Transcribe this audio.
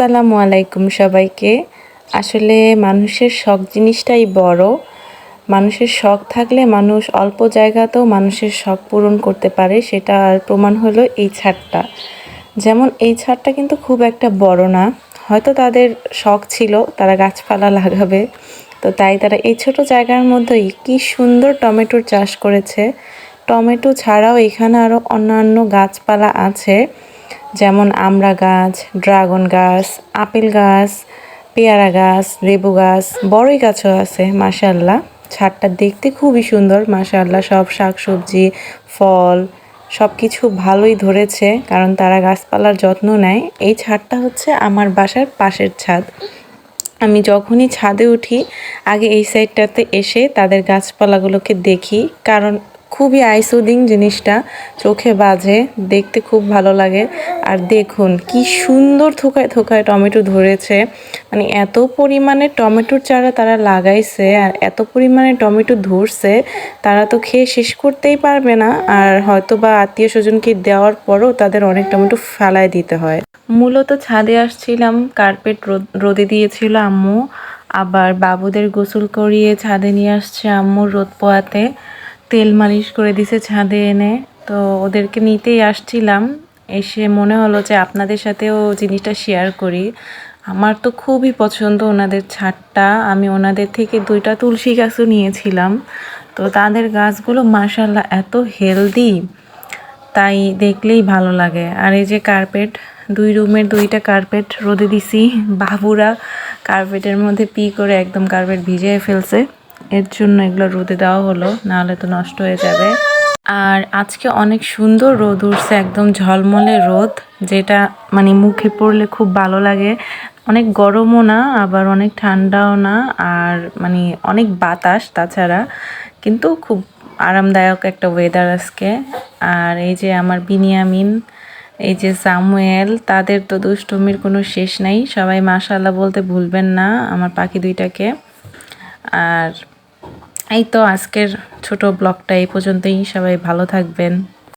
আসসালামু আলাইকুম সবাইকে। আসলে মানুষের শখ জিনিসটাই বড়। মানুষের শখ থাকলে মানুষ অল্প জায়গাতেও মানুষের শখ পূরণ করতে পারে, সেটা আর প্রমাণ হলো এই ছাদটা। যেমন এই ছাদটা কিন্তু খুব একটা বড় না। হয়তো তাদের শখ ছিল, তারা গাছপালা লাগাবে। তো তাই তারা এই ছোট জায়গার মধ্যেই কি সুন্দর টমেটোর চাষ করেছে। টমেটো ছাড়াও এখানে আরও অন্যান্য গাছপালা আছে। যেমন আমড়া গাছ, ড্রাগন গাছ, আপেল গাছ, পেয়ারা গাছ, লেবু গাছ, বড়ই গাছও আছে মাশাল্লাহ ছাদটা দেখতে খুবই সুন্দর মাশাল্লাহ সব শাকসবজি, ফল সব কিছু ভালোই ধরেছে, কারণ তারা গাছপালার যত্ন নেয়। এই ছাদটা হচ্ছে আমার বাসার পাশের ছাদ। আমি যখনই ছাদে উঠি, আগে এই সাইডটাতে এসে তাদের গাছপালাগুলোকে দেখি, কারণ খুবই আইসুদিং জিনিসটা। চোখে বাজে, দেখতে খুব ভালো লাগে। আর দেখুন, কি সুন্দর থোকায় থোকায় টমেটো ধরেছে। মানে এত পরিমাণে টমেটোর চারা তারা লাগাইছে আর এত পরিমাণে টমেটো ধরছে, তারা তো খেয়ে শেষ করতেই পারবে না। আর হয়তো বা আত্মীয় স্বজনকে দেওয়ার পরও তাদের অনেক টমেটো ফেলায় দিতে হয়। মূলত ছাদে আসছিলাম, কার্পেট রোদে দিয়েছিল আম্মু। আবার বাবুদের গোসল করিয়ে ছাদে নিয়ে আসছে আম্মুর রোদ পোয়াতে। তেল মালিশ করে দিছে ছাদে এনে। তো ওদেরকে নিতেই আসছিলাম। এসে মনে হলো যে আপনাদের সাথেও জিনিসটা শেয়ার করি। আমার তো খুবই পছন্দ ওনাদের ছাদটা। আমি ওনাদের থেকে দুইটা তুলসী গাছও নিয়েছিলাম। তো তাদের গাছগুলো মাসাল্লাহ এত হেলদি তাই দেখলেই ভালো লাগে। আর এই যে কার্পেট দুই রুমের দুইটা কার্পেট রোদে দিছি। বাবুরা কার্পেটের মধ্যে পি করে একদম কার্পেট ভিজিয়ে ফেলছে। এর জন্য এগুলো রোদে দেওয়া হলো, নাহলে তো নষ্ট হয়ে যাবে। আর আজকে অনেক সুন্দর রোদ উঠছে, একদম ঝলমলে রোদ, যেটা মানে মুখে পড়লে খুব ভালো লাগে। অনেক গরমও না, আবার অনেক ঠান্ডাও না, আর মানে অনেক বাতাস তাছাড়া, কিন্তু খুব আরামদায়ক একটা ওয়েদার আজকে। আর এই যে আমার বিনিয়ামিন, এই যে সামুয়েল, তাদের তো দুষ্টমির কোনো শেষ নাই, সবাই মাশাল্লাহ বলতে ভুলবেন না, আমার পাখি দুইটাকে। আর এই তো আজকের ছোট ব্লগটা এই পর্যন্তই। সবাই ভালো থাকবেন।